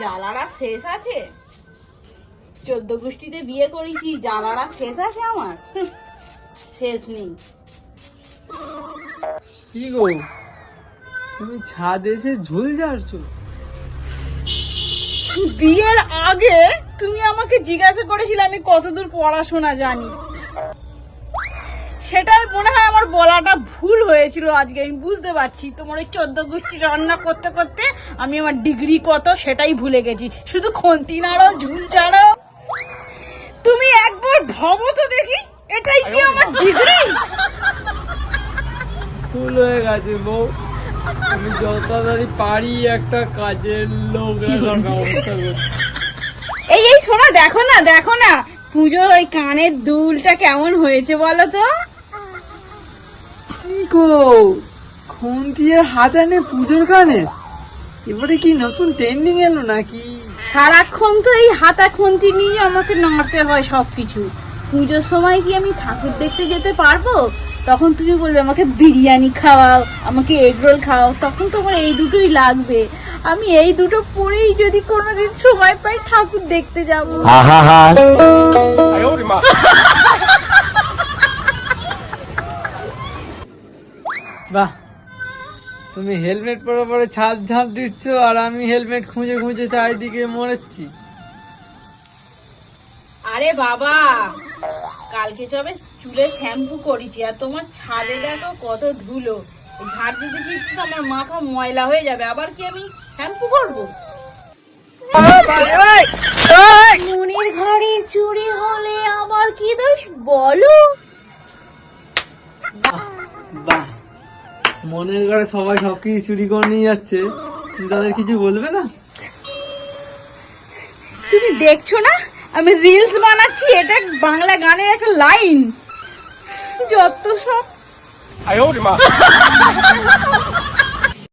জ্বালারা শেষ আছে? চোদ্দ গোষ্ঠীতে বিয়ে করেছি জ্বালারা শেষ আছে আমার? শেষ নেই। কি গো? তুমি ছাদ এসে ঝুল যাচ্ছ বিয়ের আগে তুমি আমাকে জিজ্ঞাসা করেছিলে আমি কতদূর পড়াশোনা জানি। সেটাই মনে হয় আমার বলাটা ভুল হয়েছিল আজকে আমি বুঝতে পারছি। তোমার ওই চোদ্দ গোষ্ঠী রান্না করতে করতে আমি আমার ডিগ্রি কত সেটাই ভুলে গেছি। শুধু খন্তি নাড়ো ঝুল চাড়ো। তুমি একবার ভাবো তো দেখি এটাই কি আমার ডিগ্রি? ফুল হয়ে গেছে বউ। আমি যত তাড়াতাড়ি পারি একটা কাজের লোক ব্যবস্থা এই এই শোনা দেখো না দেখো না। পুজোর ওই কানের দুলটা কেমন হয়েছে বলো তো? কি গো? খুন্তিয়ে হাত আনে পুজোর এবারে কি নতুন ট্রেন্ডিং এলো নাকি? সারাক্ষণ তো এই হাতা খুন্তি নিয়ে আমাকে নাড়তে হয় সবকিছু। পুজোর সময় কি আমি ঠাকুর দেখতে যেতে পারব? তখন তুমি বলবে আমাকে বিরিয়ানি খাওয়াও আমাকে এগ রোল খাওয়াও। তখন তোমার এই দুটোই লাগবে। আমি এই দুটো পরেই যদি কোনোদিন সময় পাই ঠাকুর দেখতে যাব। বাহ। তুমি হেলমেট পরে পরে ছাদ ঝাঁপ দিচ্ছ আর আমি হেলমেট খুঁজে খুঁজে চারিদিকে মরেছি। আরে বাবা কালকে সবে চুলে শ্যাম্পু করেছি আর তোমার ছাদে দেখো কত ধুলো। এই ঝাড় দিতে দিতে তো আমার মাথা ময়লা হয়ে যাবে আবার কি আমি শ্যাম্পু করব? মনির ঘরে চুরি হলে আবার কি দোষ বলো? বাহ। মনের ঘরে সবাই সবকিছু চুরি করে নিয়ে যাচ্ছে। তুমি তাদের কিছু বলবে না? তুমি দেখছ না? আমি রিলস বানাচ্ছি এটা বাংলা গানের একটা লাইন যত সব